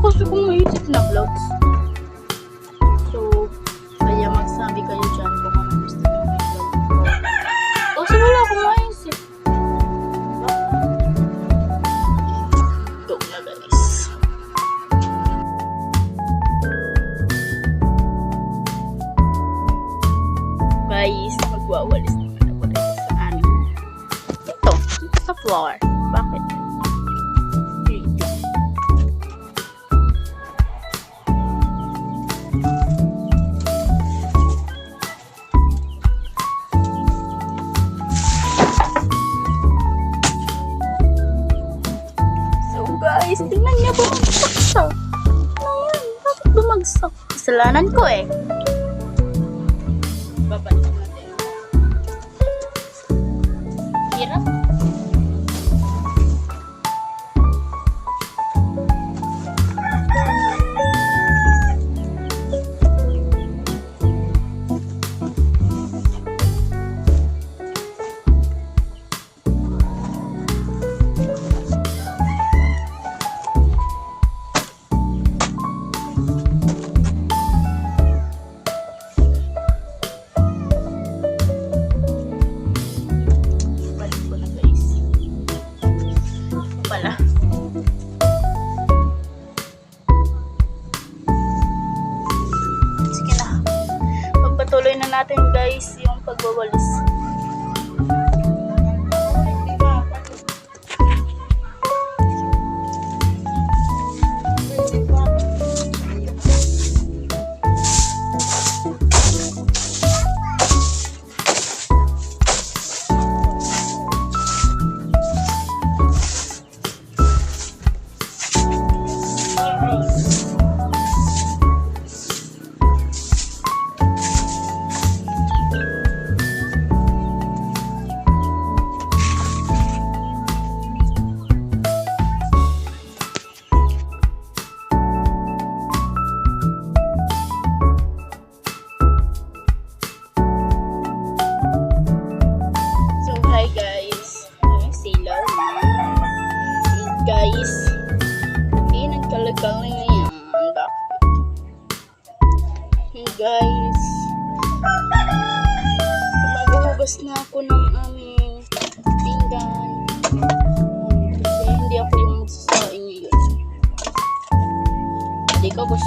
gusto kong may YouTube na blog kasalanan ko eh.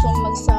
说嘛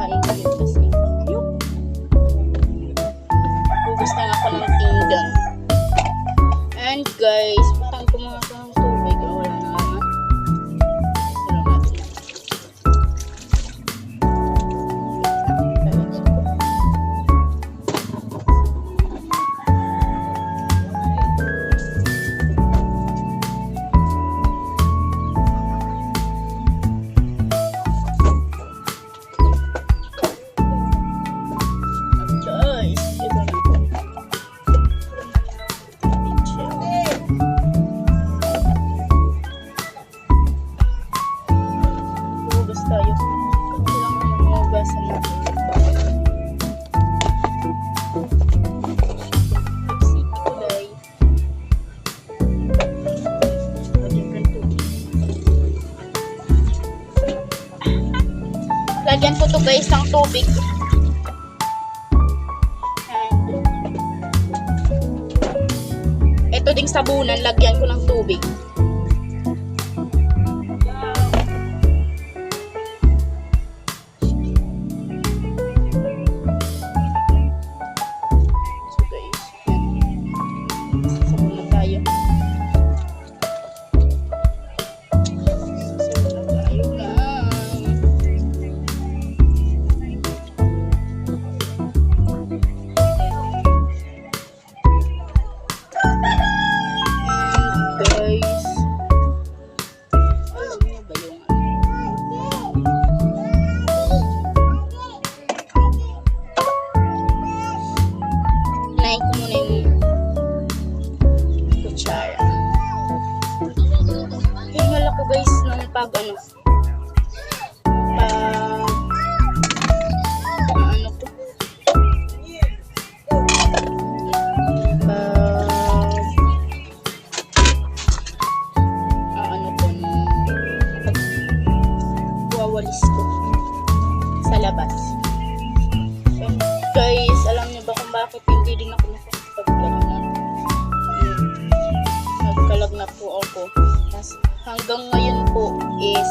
guys ng tubig. Ito ding sabunan, lagyan ko ng tubig. hanggang ngayon po is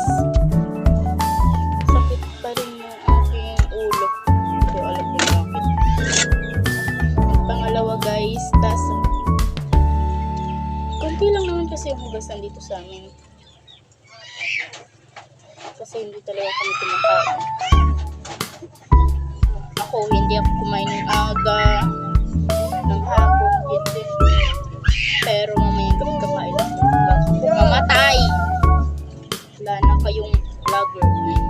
sakit pa rin yung aking ulo. Hindi ko alam kung bakit. At pangalawa guys, tas konti lang naman kasi yung hugasan dito sa amin. Kasi hindi talaga kami kumakain. Ako, hindi ako kumain ng aga, ng hapon, hindi. Pero mamaya mamatay. Wala na kayong vlogger.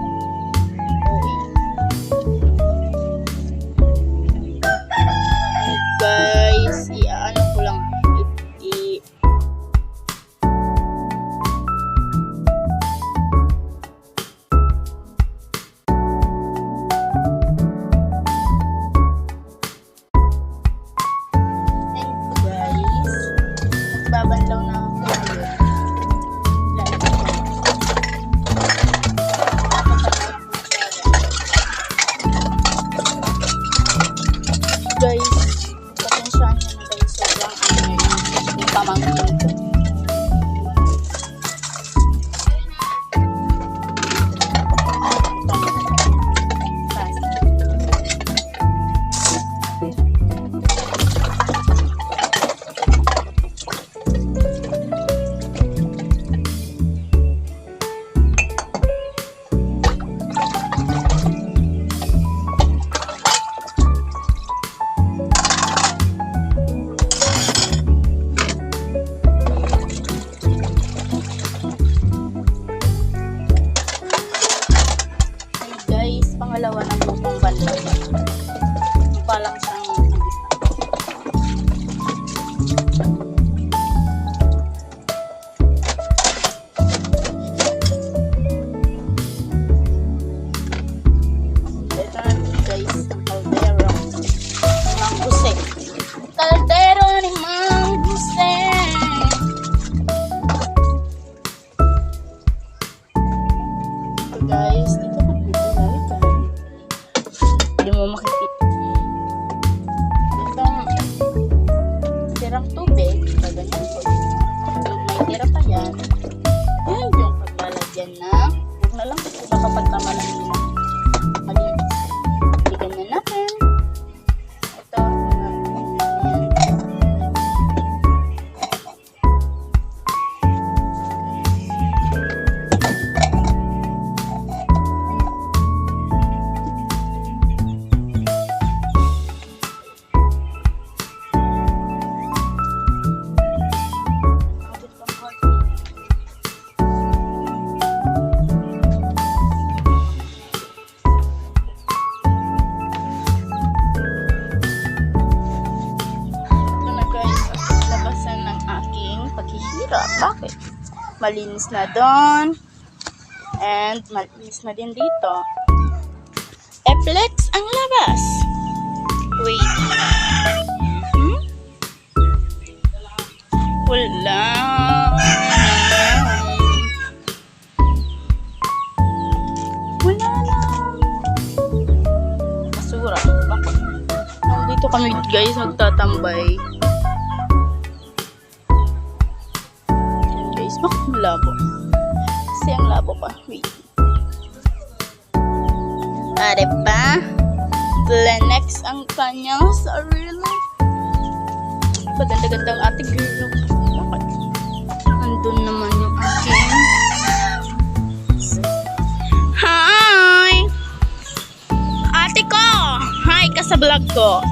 冷场。Na. Huwag na lang ito kapag tama na nila. Bakit? Malinis na doon. And malinis na din dito. Eplex ang labas. Wait. Hmm? Wala. Wala na. Basura. Bakit? Nandito kami guys, nagtatambay. Malabo? Kasi ang labo pa. Wait. Are pa? Lenex ang kanyang sarili. Paganda-gandang ate girl. Bakit? Andun naman yung aking. Hi! Ate ko! Hi ka sa vlog ko.